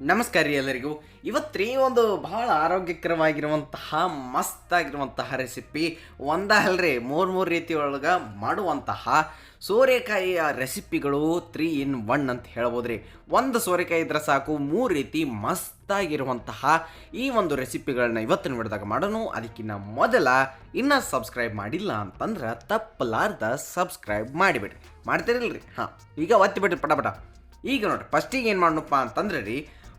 ನಮಸ್ಕಾರ ರೀ ಎಲ್ಲರಿಗೂ. ಇವತ್ತು ಒಂದು ಬಹಳ ಆರೋಗ್ಯಕರವಾಗಿರುವಂತಹ, ಮಸ್ತಾಗಿರುವಂತಹ ರೆಸಿಪಿ ಒಂದ ಅಲ್ರಿ, ಮೂರು ಮೂರು ರೀತಿ ಒಳಗೆ ಮಾಡುವಂತಹ ಸೋರೆಕಾಯಿಯ ರೆಸಿಪಿಗಳು ತ್ರೀ ಇನ್ ಒನ್ ಅಂತ ಹೇಳ್ಬೋದು ರೀ ಒಂದು ಸೋರೆಕಾಯಿ ಇದ್ರೆ ಸಾಕು, ಮೂರು ರೀತಿ ಮಸ್ತಾಗಿರುವಂತಹ ಈ ಒಂದು ರೆಸಿಪಿಗಳನ್ನ ಇವತ್ತಿನ ವಿಡಿಯೋದಾಗ ಮಾಡೋಣ. ಅದಕ್ಕಿಂತ ಮೊದಲ, ಇನ್ನೂ ಸಬ್ಸ್ಕ್ರೈಬ್ ಮಾಡಿಲ್ಲ ಅಂತಂದ್ರೆ ತಪ್ಪಲಾರ್ದ ಸಬ್ಸ್ಕ್ರೈಬ್ ಮಾಡಿಬಿಡ್ರಿ. ಮಾಡ್ತೀರಿಲ್ರಿ? ಹಾಂ, ಈಗ ಒತ್ತಿ ಬಿಡ್ರಿ ಪಟ ಪಟ. ಈಗ ನೋಡ್ರಿ ಫಸ್ಟಿಗೆ ಏನು ಮಾಡೋಣಪ್ಪ ಅಂತಂದ್ರೆ ರೀ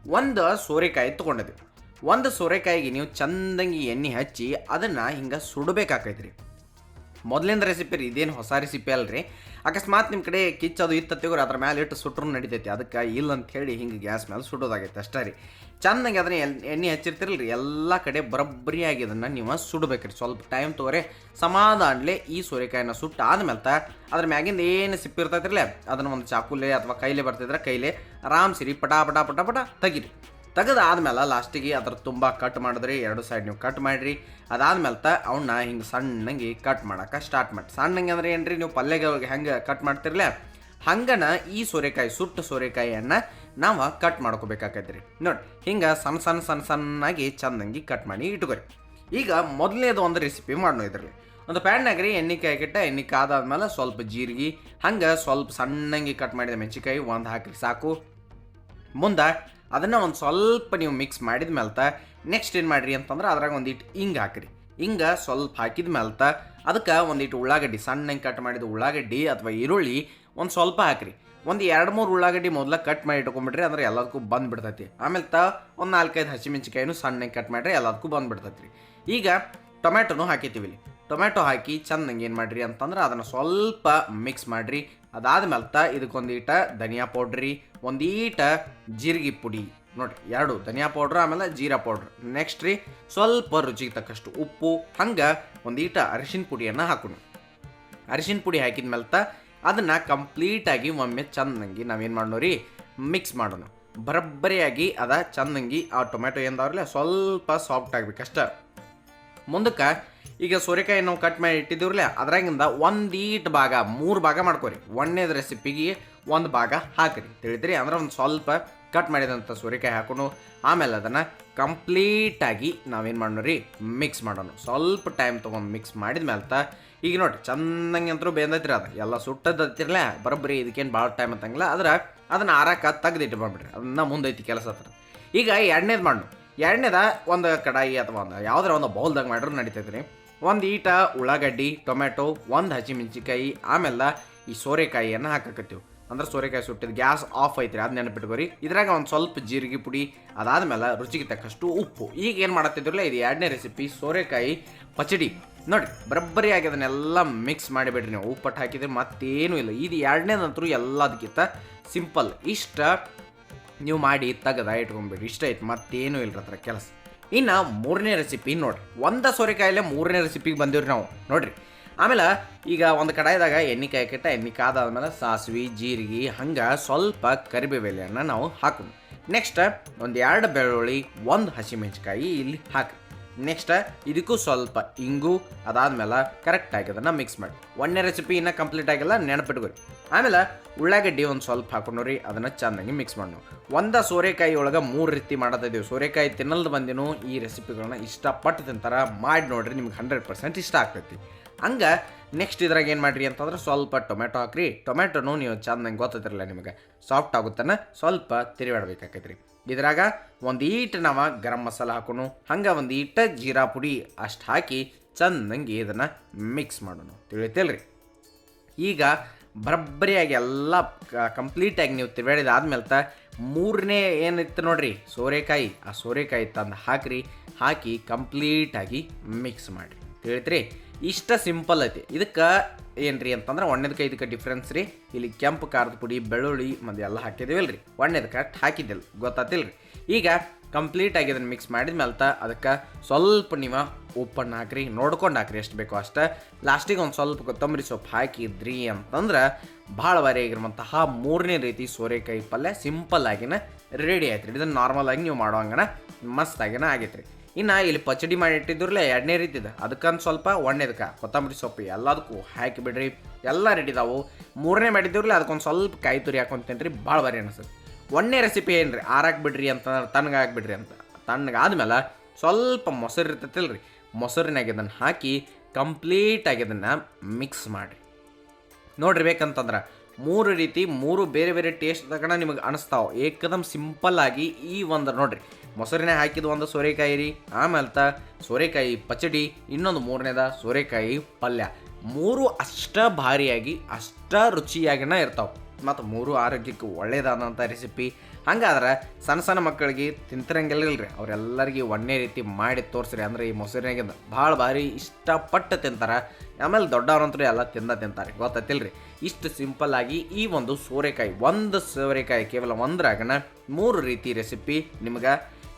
ಒಂದು ಸೋರೆಕಾಯಿ ತೊಗೊಂಡಿದ್ವಿ. ಒಂದು ಸೋರೆಕಾಯಿಗೆ ನೀವು ಚಂದಂಗಿ ಎಣ್ಣೆ ಹಚ್ಚಿ ಅದನ್ನು ಹಿಂಗೆ ಸುಡಬೇಕಾಕೈತೆ ರೀ ಮೊದಲಿಂದ ರೆಸಿಪಿ ರೀ, ಇದೇನು ಹೊಸ ರೆಸಿಪಿ ಅಲ್ರಿ. ಅಕಸ್ಮಾತ್ ನಿಮ್ಮ ಕಡೆ ಕಿಚ್ಚದು ಇತ್ತತ್ತಿವ್ರು ಅದ್ರ ಮೇಲೆ ಇಟ್ಟು ಸುಟ್ರು ನಡಿತೈತಿ. ಅದಕ್ಕೆ ಇಲ್ಲ ಅಂತ ಹೇಳಿ ಹಿಂಗೆ ಗ್ಯಾಸ್ ಮೇಲೆ ಸುಡೋದಾಗೈತೆ ಅಷ್ಟೇ ರೀ. ಚಂದಂಗೆ ಅದನ್ನ ಎಲ್- ಎಣ್ಣೆ ಹಚ್ಚಿರ್ತಿರಲ್ಲ ಎಲ್ಲ ಕಡೆ ಬರಬ್ಬರಿಯಾಗಿ ಅದನ್ನು ನೀವು ಸುಡ್ಬೇಕ್ರಿ. ಸ್ವಲ್ಪ ಟೈಮ್ ತೋರೆ ಸಮಾಧಾನಲೆ ಈ ಸೋರೆಕಾಯಿನ ಸುಟ್ಟು ಆದ್ಮೇಲೆ ಅದ್ರ ಮ್ಯಾಗಿಂದ ಏನು ಸಿಪ್ಪಿ ಇರ್ತೈತಿರಲ್ಲ ಅದನ್ನ ಒಂದು ಚಾಕುಲೆ ಅಥವಾ ಕೈಲೆ ಬರ್ತಿದ್ರೆ ಕೈಲೆ ಆರಾಮ್ ಸಿರಿ ಪಟಾ ಪಟಾ ಪಟ ಪಟ ತೆಗೀರಿ. ತೆಗೆದು ಆದ್ಮೇಲೆ ಲಾಸ್ಟಿಗೆ ಅದ್ರ ತುಂಬ ಕಟ್ ಮಾಡಿದ್ರಿ, ಎರಡು ಸೈಡ್ ನೀವು ಕಟ್ ಮಾಡಿರಿ. ಅದಾದ್ಮೇಲೆ ತ ಅವನ್ನ ಹಿಂಗೆ ಸಣ್ಣಂಗೆ ಕಟ್ ಮಾಡಕ್ಕೆ ಸ್ಟಾರ್ಟ್ ಮಾಡಿ ಸಣ್ಣಂಗೆ ಅಂದ್ರೆ ಏನ್ರಿ, ನೀವು ಪಲ್ಯಗೆ ಹೆಂಗೆ ಕಟ್ ಮಾಡ್ತಿರ್ಲ? ಹಂಗನ ಈ ಸೋರೆಕಾಯಿ, ಸುಟ್ಟು ಸೋರೆಕಾಯಿಯನ್ನು ನಾವು ಕಟ್ ಮಾಡ್ಕೋಬೇಕಾಕೈತ್ರಿ. ನೋಡಿ, ಹಿಂಗೆ ಸಣ್ಣ ಸಣ್ಣ ಸಣ್ಣ ಸಣ್ಣಾಗಿ ಚಂದಂಗಿ ಕಟ್ ಮಾಡಿ ಇಟ್ಕೊರಿ. ಈಗ ಮೊದಲನೇದು ಒಂದು ರೆಸಿಪಿ ಮಾಡೋಣ ಇದ್ರಲ್ಲಿ. ಒಂದು ಪ್ಯಾನ್ನಾಗ ರೀ ಎಣ್ಣೆ ಕಾಯಿಕಿಟ್ಟ ಎಣ್ಣೆ ಕಾದಾದ್ಮೇಲೆ ಸ್ವಲ್ಪ ಜೀರಿಗೆ, ಹಂಗೆ ಸ್ವಲ್ಪ ಸಣ್ಣಂಗಿ ಕಟ್ ಮಾಡಿದ ಮೆಣಸಿಕಾಯಿ ಒಂದು ಹಾಕಿ ಸಾಕು. ಮುಂದೆ ಅದನ್ನು ಒಂದು ಸ್ವಲ್ಪ ನೀವು ಮಿಕ್ಸ್ ಮಾಡಿದ ಮೇಲ್ತ ನೆಕ್ಸ್ಟ್ ಏನು ಮಾಡಿರಿ ಅಂತಂದ್ರೆ ಅದ್ರಾಗ ಒಂದಿಟ್ಟು ಹಿಂಗೆ ಹಾಕ್ರಿ. ಹಿಂಗೆ ಸ್ವಲ್ಪ ಹಾಕಿದ ಮೇಲ್ತ, ಅದಕ್ಕೆ ಒಂದಿಟ್ಟು ಉಳ್ಳಾಗಡ್ಡಿ, ಸಣ್ಣಂಗೆ ಕಟ್ ಮಾಡಿದ ಉಳ್ಳಾಗಡ್ಡಿ ಅಥವಾ ಈರುಳ್ಳಿ ಒಂದು ಸ್ವಲ್ಪ ಹಾಕ್ರಿ. ಒಂದು ಎರಡು ಮೂರು ಉಳ್ಳಾಗಡ್ಡಿ ಮೊದಲ ಕಟ್ ಮಾಡಿ ಇಟ್ಕೊಂಬಿಟ್ರಿ ಅಂದ್ರೆ ಎಲ್ಲದಕ್ಕೂ ಬಂದುಬಿಡ್ತೈತಿ. ಆಮೇಲೆ ತ ಒಂದು ನಾಲ್ಕೈದು ಹಸಿಮೆಣ್ಸಿಕಾಯಿನೂ ಸಣ್ಣಗೆ ಕಟ್ ಮಾಡಿರಿ ಎಲ್ಲದಕ್ಕೂ ಬಂದುಬಿಡ್ತೈತಿ ರೀ ಈಗ ಟೊಮ್ಯಾಟೊನು ಹಾಕಿತೀವಿ ಇಲ್ಲಿ ಟೊಮ್ಯಾಟೊ ಹಾಕಿ ಚೆನ್ನಾಗಿ ಏನು ಮಾಡಿರಿ ಅಂತಂದ್ರೆ ಅದನ್ನು ಸ್ವಲ್ಪ ಮಿಕ್ಸ್ ಮಾಡಿರಿ. ಅದಾದ್ಮೇಲೆ ತ ಇದಕ್ಕೊಂದೀಟ ಧನಿಯಾ ಪೌಡ್ರಿ ಒಂದೀಟ ಜೀರಿಗೆ ಪುಡಿ. ನೋಡ್ರಿ, ಎರಡು, ಧನಿಯಾ ಪೌಡ್ರ್ ಆಮೇಲೆ ಜೀರಾ ಪೌಡ್ರ್ ನೆಕ್ಸ್ಟ್ ರೀ, ಸ್ವಲ್ಪ ರುಚಿಗೆ ತಕ್ಕಷ್ಟು ಉಪ್ಪು, ಹಂಗೆ ಒಂದೀಟ ಅರಿಶಿನ ಪುಡಿಯನ್ನು ಹಾಕೋಣ. ಅರಿಶಿನ ಪುಡಿ ಹಾಕಿದ ಮೇಲೆ ತ ಅದನ್ನು ಕಂಪ್ಲೀಟಾಗಿ ಒಮ್ಮೆ ಚಂದಂಗಿ ನಾವೇನು ಮಾಡೋಣ ರೀ ಮಿಕ್ಸ್ ಮಾಡೋಣ. ಬರಬ್ಬರಿಯಾಗಿ ಅದ ಚಂದಂಗಿ, ಆ ಟೊಮ್ಯಾಟೊ ಏನಾದ್ರಲ್ಲ ಸ್ವಲ್ಪ ಸಾಫ್ಟ್ ಆಗಬೇಕಷ್ಟ. ಮುಂದಕ್ಕೆ ಈಗ ಸೋರೆಕಾಯಿ ನಾವು ಕಟ್ ಮಾಡಿ ಇಟ್ಟಿದ್ದೀವ್ರಲ್ಲ, ಅದ್ರಾಗಿಂದ ಒಂದೀಟ್ ಭಾಗ, ಮೂರು ಭಾಗ ಮಾಡ್ಕೋರಿ. ಒಂದನೇದು ರೆಸಿಪಿಗೆ ಒಂದು ಭಾಗ ಹಾಕಿರಿ. ತಿಳಿದ್ರಿ? ಅಂದ್ರೆ ಒಂದು ಸ್ವಲ್ಪ ಕಟ್ ಮಾಡಿದಂಥ ಸೋರೆಕಾಯಿ ಹಾಕೊಂಡು, ಆಮೇಲೆ ಅದನ್ನು ಕಂಪ್ಲೀಟಾಗಿ ನಾವೇನು ಮಾಡೋಣ ರೀ ಮಿಕ್ಸ್ ಮಾಡೋಣ. ಸ್ವಲ್ಪ ಟೈಮ್ ತೊಗೊಂಡು ಮಿಕ್ಸ್ ಮಾಡಿದ ಮೇಲೆ ತ ಈಗ ನೋಡಿ ಚೆನ್ನಾಗಿ ಅಂತರೂ ಬೇಂದೈತ್ರಿ ಅದು. ಎಲ್ಲ ಸುಟ್ಟದತ್ತಿರಲ್ಲ ಬರೋಬ್ಬರಿ ಇದಕ್ಕೇನು ಭಾಳ ಟೈಮ್ ಅಂತಂಗಿಲ್ಲ ಆದ್ರೆ ಅದನ್ನು ಆರಾಕ ತೆಗೆದಿಟ್ಟು ಬಂದ್ಬಿಡ್ರಿ. ಅದನ್ನ ಮುಂದೈತಿ ಕೆಲಸ ಹತ್ರ ಈಗ ಎರಡನೇದು ಮಾಡೋಣ ಎರಡನೇದ ಒಂದು ಕಡಾಯಿ ಅಥವಾ ಒಂದು ಯಾವುದಾರ ಒಂದು ಬೌಲ್ದಾಗ ಮಾಡ್ರೂ ನಡೀತೈತೆ ರೀ ಒಂದು ಈಟ, ಉಳ್ಳಾಗಡ್ಡಿ ಟೊಮೆಟೊ ಒಂದು ಹಸಿಮೆಣ್ಸಿಕಾಯಿ ಆಮೇಲೆ ಈ ಸೋರೆಕಾಯಿಯನ್ನು ಹಾಕಕತ್ತೀವಿ. ಅಂದ್ರೆ ಸೋರೆಕಾಯಿ ಸುಟ್ಟಿದ್ದು ಗ್ಯಾಸ್ ಆಫ್ ಐತ್ರಿ, ಅದು ನೆನಪಿಟ್ಕೋರಿ. ಇದ್ರಾಗ ಒಂದು ಸ್ವಲ್ಪ ಜೀರಿಗೆ ಪುಡಿ, ಅದಾದ್ಮೇಲೆ ರುಚಿಗೆ ತಕ್ಕಷ್ಟು ಉಪ್ಪು. ಈಗ ಏನು ಮಾಡತ್ತಿದ್ರಲ್ಲ, ಇದು ಎರಡನೇ ರೆಸಿಪಿ ಸೋರೆಕಾಯಿ ಪಚಡಿ. ನೋಡಿ ಬರಬ್ಬರಿ ಆಗಿ ಅದನ್ನೆಲ್ಲ ಮಿಕ್ಸ್ ಮಾಡಿಬಿಡ್ರಿ ನೀವು. ಉಪ್ಪಟ್ಟು ಹಾಕಿದ್ರೆ ಮತ್ತೇನೂ ಇಲ್ಲ. ಇದು ಎರಡನೇದಂತರೂ ಎಲ್ಲದಕ್ಕಿಂತ ಸಿಂಪಲ್ ಇಷ್ಟ ನೀವು ಮಾಡಿ ತೆಗೆದ ಇಟ್ಕೊಂಬಿಡ್ರಿ ಇಷ್ಟ ಐತೆ ಮತ್ತೇನು ಇಲ್ರಿ ಹತ್ರ ಕೆಲಸ. ಇನ್ನು ಮೂರನೇ ರೆಸಿಪಿ ನೋಡ್ರಿ. ಒಂದ ಸೋರೆಕಾಯಲ್ಲೇ ಮೂರನೇ ರೆಸಿಪಿಗೆ ಬಂದಿವ್ರಿ ನಾವು. ನೋಡ್ರಿ. ಆಮೇಲೆ ಈಗ ಒಂದು ಕಡಾಯಿದಾಗ ಎಣ್ಣೆ ಕಾಯಿಕಿಟ್ಟ ಎಣ್ಣೆ ಕಾದಾದ್ಮೇಲೆ ಸಾಸಿವೆ, ಜೀರಿಗೆ, ಹಂಗೆ ಸ್ವಲ್ಪ ಕರಿಬೇವೆಲೆಯನ್ನು ನಾವು ಹಾಕೋಣ. ನೆಕ್ಸ್ಟ್ ಒಂದು ಎರಡು ಬೆಳ್ಳುಳ್ಳಿ, ಒಂದು ಹಸಿಮೆಣಸಿಕಾಯಿ ಇಲ್ಲಿ ಹಾಕಿ ನೆಕ್ಸ್ಟ್ ಇದಕ್ಕೂ ಸ್ವಲ್ಪ ಇಂಗು, ಅದಾದ್ಮೇಲೆ ಕರೆಕ್ಟಾಗಿ ಅದನ್ನು ಮಿಕ್ಸ್ ಮಾಡಿ. ಒಂದನೇ ರೆಸಿಪಿ ಇನ್ನೂ ಕಂಪ್ಲೀಟ್ ಆಗಿಲ್ಲ, ನೆನಪಿಟ್ಕೊರಿ. ಆಮೇಲೆ ಉಳ್ಳಾಗಡ್ಡಿ ಒಂದು ಸ್ವಲ್ಪ ಹಾಕೊಂಡ್ರಿ ಅದನ್ನು ಚೆನ್ನಾಗಿ ಮಿಕ್ಸ್ ಮಾಡೋಣ ಒಂದ ಸೋರೆಕಾಯಿ ಒಳಗೆ ಮೂರು ರೀತಿ ಮಾಡತ್ತಿದ್ದೀವಿ. ಸೋರೆಕಾಯಿ ತಿನ್ನಲ್ದು ಬಂದಿನೂ ಈ ರೆಸಿಪಿಗಳನ್ನ ಇಷ್ಟಪಟ್ಟು ತಿಂತಾರ. ಮಾಡಿ ನೋಡ್ರಿ, ನಿಮ್ಗೆ ಹಂಡ್ರೆಡ್ ಪರ್ಸೆಂಟ್ ಇಷ್ಟ ಆಗ್ತೈತಿ. ಹಂಗೆ ನೆಕ್ಸ್ಟ್ ಇದ್ರಾಗ ಏನು ಮಾಡ್ರಿ ಅಂತಂದ್ರೆ ಸ್ವಲ್ಪ ಟೊಮೆಟೊ ಹಾಕ್ರಿ. ಟೊಮೆಟೊನು ನೀವು ಚೆನ್ನಾಗಿ ಗೊತ್ತಿರಲ್ಲ ನಿಮಗೆ. ಸಾಫ್ಟ್ ಆಗುತ್ತಾನೆ, ಸ್ವಲ್ಪ ತಿರುಗಾಡ್ಬೇಕಾಕೈತ್ರಿ ಇದ್ರಾಗ ಒಂದು ಈಟ್ ನಾವು ಗರಂ ಮಸಾಲ ಹಾಕೋಣ ಹಂಗೆ ಒಂದು ಈಟ, ಜೀರಾ ಪುಡಿ ಅಷ್ಟು ಹಾಕಿ ಚಂದಂಗೆ ಇದನ್ನು ಮಿಕ್ಸ್ ಮಾಡೋಣ ತಿಳಿತಲ್ರಿ? ಈಗ ಬರಬ್ಬರಿಯಾಗಿ ಎಲ್ಲ ಕಂಪ್ಲೀಟಾಗಿ ನೀವು ತಿರುಗಾಡಿದ ಆದ್ಮೇಲೆ ತ ಮೂರನೇ ಏನಿತ್ತು ನೋಡ್ರಿ, ಸೋರೆಕಾಯಿ. ಆ ಸೋರೆಕಾಯಿ ತಂದು ಹಾಕ್ರಿ, ಹಾಕಿ ಕಂಪ್ಲೀಟಾಗಿ ಮಿಕ್ಸ್ ಮಾಡಿರಿ. ತಿಳಿತ್ರಿ ಇಷ್ಟ ಸಿಂಪಲ್ ಐತಿ. ಇದಕ್ಕೆ ಏನ್ರಿ ಅಂತಂದ್ರೆ ಒಣ್ಣೆದಕ್ಕೆ ಇದಕ್ಕೆ ಡಿಫ್ರೆನ್ಸ್ ರೀ. ಇಲ್ಲಿ ಕೆಂಪು, ಖಾರದ ಪುಡಿ, ಬೆಳ್ಳುಳ್ಳಿ, ಮತ್ತು ಎಲ್ಲ ಹಾಕಿದ್ದೀವಲ್ಲ ರೀ ಒಣ್ಣೆದಕ್ಕೆ ಹಾಕಿದ್ದಿಲ್ಲ ಗೊತ್ತಾತಿಲ್ಲ ಈಗ ಕಂಪ್ಲೀಟಾಗಿ ಅದನ್ನು ಮಿಕ್ಸ್ ಮಾಡಿದ ಮೇಲೆ ಅದಕ್ಕೆ ಸ್ವಲ್ಪ ನೀವು ಉಪ್ಪನ್ನು ಹಾಕ್ರಿ, ನೋಡ್ಕೊಂಡು ಹಾಕ್ರಿ ಎಷ್ಟು ಬೇಕೋ ಅಷ್ಟೇ. ಲಾಸ್ಟಿಗೆ ಒಂದು ಸ್ವಲ್ಪ ಕೊತ್ತಂಬರಿ ಸೊಪ್ಪು ಹಾಕಿದ್ರಿ ಅಂತಂದ್ರೆ ಭಾಳ ಆಗಿರುವಂತಹ ಮೂರನೇ ರೀತಿ ಸೋರೆಕಾಯಿ ಪಲ್ಯ ಸಿಂಪಲ್ ಆಗಿನ ರೆಡಿ ಆಯ್ತು ಇದನ್ನ ಇದನ್ನು ನಾರ್ಮಲ್ ಆಗಿ ನೀವು ಮಾಡೋಂಗನ ಮಸ್ತ್ ಆಗಿನ ಆಗೈತೆ ರೀ ಇನ್ನು ಇಲ್ಲಿ ಪಚಡಿ ಮಾಡಿ ಇಟ್ಟಿದ್ರಲ್ಲ ಎರಡನೇ ಇದೆ. ಅದಕ್ಕಂತ ಸ್ವಲ್ಪ ಒಣ್ಣೆದಕ್ಕೆ, ಕೊತ್ತಂಬರಿ ಸೊಪ್ಪು ಎಲ್ಲದಕ್ಕೂ ಹಾಕಿ ಬಿಡ್ರಿ. ಎಲ್ಲ ರೆಡಿ ಇದಾವು. ಮೂರನೇ ಮಾಡಿದ್ದೀವ್ರಲ್ಲ ಅದಕ್ಕೊಂದು ಸ್ವಲ್ಪ ಕಾಯಿ ತುರಿ ಹಾಕೊಂತೇನೆ ರೀ ಭಾಳ ಭಾರಿ ಅನಿಸುತ್ತೆ. ಒಣ್ಣೆ ರೆಸಿಪಿ ಏನ್ರಿ? ಆರಾಕ್ ಬಿಡ್ರಿ ಅಂತಂದ್ರೆ ತಣ್ಣಗೆ ಹಾಕ್ಬಿಡ್ರಿ ಅಂತ. ತಣ್ಣಗಾದ್ಮೇಲೆ ಸ್ವಲ್ಪ ಮೊಸರು ಇರ್ತೈತಿಲ್ರಿ ಮೊಸರಿನಾಗ ಇದನ್ನು ಹಾಕಿ ಕಂಪ್ಲೀಟಾಗಿ ಇದನ್ನು ಮಿಕ್ಸ್ ಮಾಡಿರಿ. ನೋಡ್ರಿ ಬೇಕಂತಂದ್ರೆ ಮೂರು ರೀತಿ, ಮೂರು ಬೇರೆ ಬೇರೆ ಟೇಸ್ಟ್ ತಗೊಂಡ ನಿಮಗೆ ಅನಿಸ್ತಾವೆ. ಏಕದಮ್ ಸಿಂಪಲ್ ಆಗಿ ಈ ಒಂದು ನೋಡ್ರಿ. ಮೊಸರಿನ ಹಾಕಿದ ಒಂದು ಸೋರೆಕಾಯಿ ರೀ ಆಮೇಲೆ ತ ಸೋರೆಕಾಯಿ ಪಚಡಿ, ಇನ್ನೊಂದು ಮೂರನೇದ ಸೋರೆಕಾಯಿ ಪಲ್ಯ. ಮೂರು ಅಷ್ಟ ಭಾರಿಯಾಗಿ, ಅಷ್ಟ ರುಚಿಯಾಗಿನ ಇರ್ತಾವೆ. ಮತ್ತು ಮೂರು ಆರೋಗ್ಯಕ್ಕೆ ಒಳ್ಳೆಯದಾದಂಥ ರೆಸಿಪಿ ಹಂಗಾದ್ರೆ ಸಣ್ಣ ಸಣ್ಣ ಮಕ್ಕಳಿಗೆ ತಿಂತಿರಂಗಿಲ್ಲರಿ ಅವರೆಲ್ಲರಿಗೆ ಒಂದೇ ರೀತಿ ಮಾಡಿ ತೋರಿಸ್ರಿ. ಅಂದರೆ ಈ ಮೊಸರಿನಾಗಿಂದ ಭಾಳ ಭಾರಿ ಇಷ್ಟಪಟ್ಟು ತಿಂತಾರೆ. ಆಮೇಲೆ ದೊಡ್ಡವರಂತೂ ಎಲ್ಲ ತಿಂದ ತಿಂತಾರೆ. ಗೊತ್ತೈತಿಲ್ರಿ? ಇಷ್ಟು ಸಿಂಪಲ್ ಆಗಿ ಈ ಒಂದು ಸೋರೆಕಾಯಿ ಒಂದು ಸೋರೆಕಾಯಿ, ಕೇವಲ ಒಂದ್ರಾಗನ ಮೂರು ರೀತಿ ರೆಸಿಪಿ ನಿಮ್ಗೆ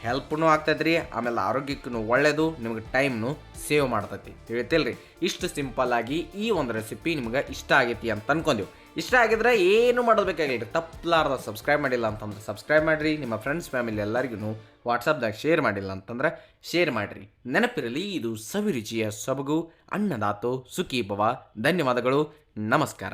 ಹೆಲ್ಪ್ನು ಆಗ್ತೈತ್ರಿ. ಆಮೇಲೆ ಆರೋಗ್ಯಕ್ಕೂ ಒಳ್ಳೆಯದು ನಿಮ್ಗೆ ಟೈಮ್ನು ಸೇವ್ ಮಾಡ್ತೈತಿ. ತಿಳಿತಿಲ್ರಿ? ಇಷ್ಟು ಸಿಂಪಲ್ ಆಗಿ ಈ ಒಂದು ರೆಸಿಪಿ ನಿಮ್ಗೆ ಇಷ್ಟ ಆಗೈತಿ ಅಂತ ಅನ್ಕೊಂಡೀವಿ. ಇಷ್ಟ ಆಗಿದ್ರೆ ಏನು ರೀ ತಪ್ಪಲಾರ್ದ ಸಬ್ಸ್ಕ್ರೈಬ್ ಮಾಡಿಲ್ಲ ಅಂತಂದ್ರೆ ಸಬ್ಸ್ಕ್ರೈಬ್ ಮಾಡಿರಿ. ನಿಮ್ಮ ಫ್ರೆಂಡ್ಸ್ ಫ್ಯಾಮಿಲಿ ಎಲ್ಲರಿಗೂ ವಾಟ್ಸಪ್ದಾಗ ಶೇರ್ ಮಾಡಿಲ್ಲ ಅಂತಂದ್ರೆ ಶೇರ್ ಮಾಡಿರಿ. ನೆನಪಿರಲಿ, ಇದು ಸವಿರುಚಿಯ ಸೊಬಗು, ಅನ್ನದಾತು ಸುಖಿ ಭವ ಧನ್ಯವಾದಗಳು. ನಮಸ್ಕಾರ.